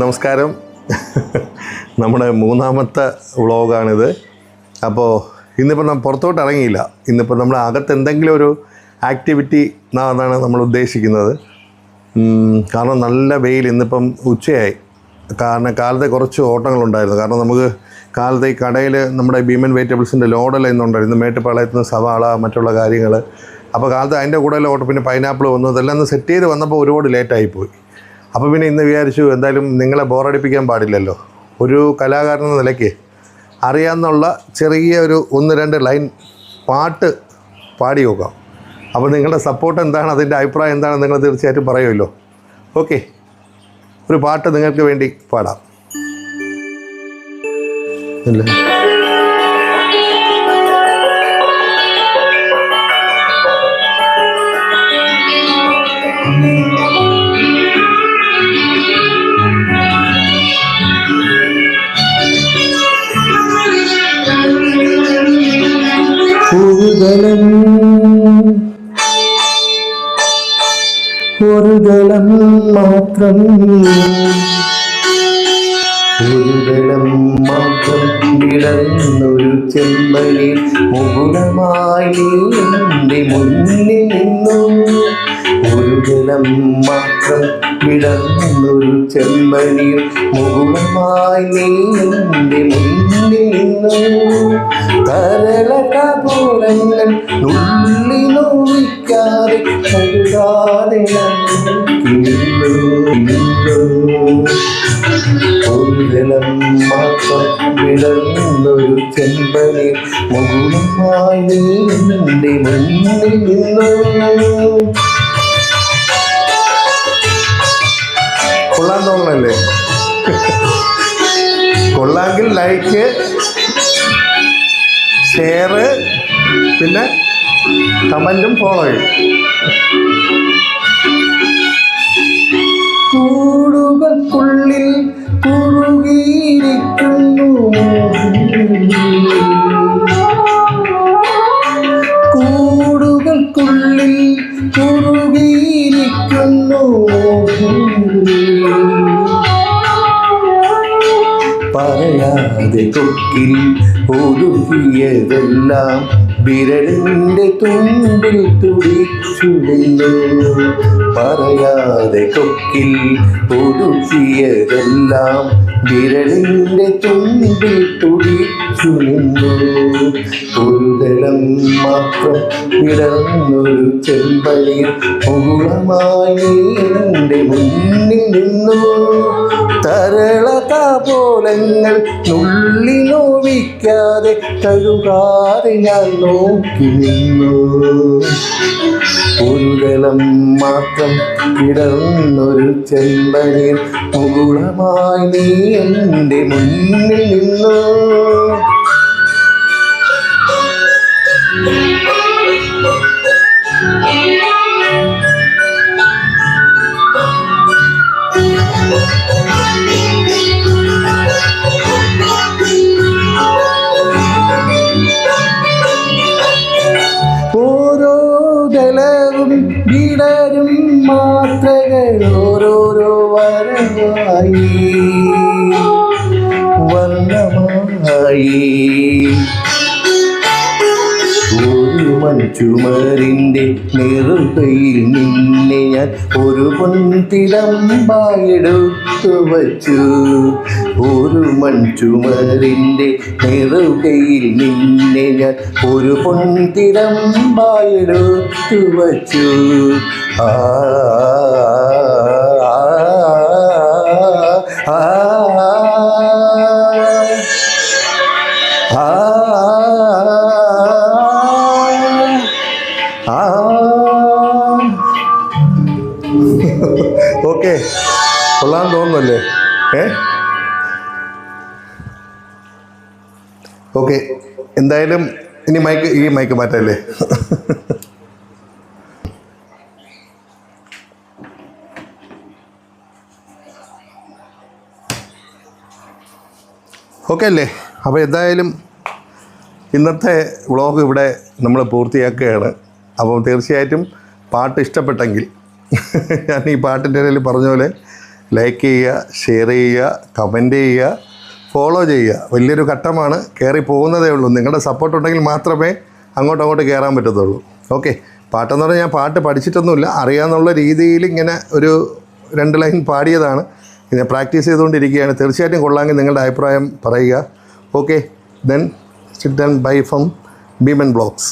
നമസ്കാരം. നമ്മുടെ മൂന്നാമത്തെ വ്ളോഗാണിത്. അപ്പോൾ ഇന്നിപ്പോൾ നമ്മൾ പുറത്തോട്ട് ഇറങ്ങിയില്ല. ഇന്നിപ്പോൾ നമ്മൾ അകത്ത് എന്തെങ്കിലും ഒരു ആക്ടിവിറ്റി എന്നാണ് നമ്മൾ ഉദ്ദേശിക്കുന്നത്. കാരണം നല്ല വെയിൽ ഇന്നിപ്പം ഉച്ചയായി. കാരണം കാലത്തെ കുറച്ച് ഓട്ടങ്ങളുണ്ടായിരുന്നു. കാരണം നമുക്ക് കാലത്തെ ഈ കടയിൽ നമ്മുടെ ഭീമൻ വെജിറ്റബിൾസിന്റെ ലോഡെല്ലാം ഇന്നുണ്ടായിരുന്നു. മേട്ടുപാളയത്ത് നിന്ന് സവാള മറ്റുള്ള കാര്യങ്ങൾ അപ്പോൾ കാലത്ത് അതിന്റെ കൂടെ ഓട്ടം പിന്നെ പൈനാപ്പിൾ വന്നു. ഇതെല്ലാം ഒന്ന് സെറ്റ് ചെയ്ത് വന്നപ്പോൾ ഒരുപാട് ലേറ്റായിപ്പോയി അപ്പോൾ പിന്നെ ഇന്ന് വിചാരിച്ചു എന്തായാലും നിങ്ങളെ ബോറടിപ്പിക്കാൻ പാടില്ലല്ലോ. ഒരു കലാകാരൻ എന്ന നിലയ്ക്ക് അറിയാമെന്നുള്ള ചെറിയ ഒരു ഒന്ന് രണ്ട് ലൈൻ പാട്ട് പാടി നോക്കാം. അപ്പോൾ നിങ്ങളുടെ സപ്പോർട്ട് എന്താണ്? അതിന്റെ അഭിപ്രായം എന്താണ്? നിങ്ങൾ തീർച്ചയായിട്ടും പറയുമല്ലോ. ഓക്കെ ഒരു പാട്ട് നിങ്ങൾക്ക് വേണ്ടി പാടാം. ഇല്ലേ? മാത്രം ഒരു ദളം മാത്രം വിടർന്നൊരു ചെമ്മലിൽ മുകുടമായി എന്റെ മുന്നിൽ നിന്നു. ഒരു ദളം മാത്രം വിടർന്നൊരു ചെമ്മലിൽ മുകുടമായി നീ എന്റെ മുന്നിൽ നിന്നു. തരള കപൂരങ്ങൾ നുള്ളി നോവിക്കാതെ കഴുകാതെ ഒരുതലം ചെമ്പനി നിന്നു കൊള്ളാൻ തോന്നണല്ലേ കൊള്ളാമെങ്കിൽ ലൈക്ക് ഷെയർ പിന്നെ കമന്റും ഫോളോ ചെയ്യും. കൂടുകൾക്കുള്ളിൽ കുറുകിയിരിക്കുന്നു. കൂടുകൾക്കുള്ളിൽ കുറുകിയിരിക്കുന്നു. പറയാതെ കൊക്കിൽ ഒതുക്കിയതെല്ലാം വിരലിന്റെ തുമ്പിൽ തുടി നിന്നു പറയാതെ കൊക്കിൽ ഒതുക്കിയതെല്ലാം വിരലിന്റെ തുമ്പിൽ തുടി ഒരു ദളം മാത്രം വിടർന്നൊരു ചെമ്പടി മുകുളമായി എന്റെ മുന്നിൽ നിന്നു. തരളതാപോലങ്ങൾ നുള്ളി നോവിക്കാതെ കഴുകാതെ ഞാൻ നോക്കി നിന്നു. ഒരു ദളം മാത്രം കിടന്നൊരു ചെമ്പനിൽ മുകുളമായി നീ എന്റെ മുന്നിൽ നിന്നു. വരമായി വർണമായി. ഒരു നെറുകയിൽ നിന്നെ ഞാൻ ഒരു പൊൻതിടമ്പായെടുത്തു വച്ചു. ഒരു മൺചുമരിന്റെ നിറുകയിൽ നിന്നെ ഞാൻ ഒരു പൊൻതിടമ്പായെടുത്തു വച്ചു. ആ, ഓക്കെ കൊള്ളാൻ തോന്നുന്നല്ലേ? ഏ? ഓക്കെ എന്തായാലും ഇനി മൈക്ക് ഈ മൈക്ക് മാറ്റല്ലേ? ഓക്കെ അല്ലേ? അപ്പോൾ എന്തായാലും ഇന്നത്തെ വ്ളോഗ് ഇവിടെ നമ്മൾ പൂർത്തിയാക്കുകയാണ്. അപ്പോൾ തീർച്ചയായിട്ടും പാട്ട് ഇഷ്ടപ്പെട്ടെങ്കിൽ ഞാൻ ഈ പാട്ടിന്റെ ഇടയിൽ പറഞ്ഞ പോലെ ലൈക്ക് ചെയ്യുക ഷെയർ ചെയ്യുക കമന്റ് ചെയ്യുക ഫോളോ ചെയ്യുക. വലിയൊരു ഘട്ടമാണ് കയറി പോകുന്നതേ ഉള്ളൂ. നിങ്ങളുടെ സപ്പോർട്ട് ഉണ്ടെങ്കിൽ മാത്രമേ അങ്ങോട്ടും അങ്ങോട്ട് കയറാൻ പറ്റത്തുള്ളൂ. ഓക്കെ പാട്ടെന്ന് പറഞ്ഞാൽ ഞാൻ പാട്ട് പഠിച്ചിട്ടൊന്നുമില്ല. അറിയാമെന്നുള്ള രീതിയിൽ ഇങ്ങനെ ഒരു രണ്ട് ലൈൻ പാടിയതാണ്. ഇങ്ങനെ പ്രാക്ടീസ് ചെയ്തുകൊണ്ടിരിക്കുകയാണ്. തീർച്ചയായിട്ടും കൊള്ളാമെങ്കിൽ നിങ്ങളുടെ അഭിപ്രായം പറയുക. Okay then sit then bye from Bheeman blogs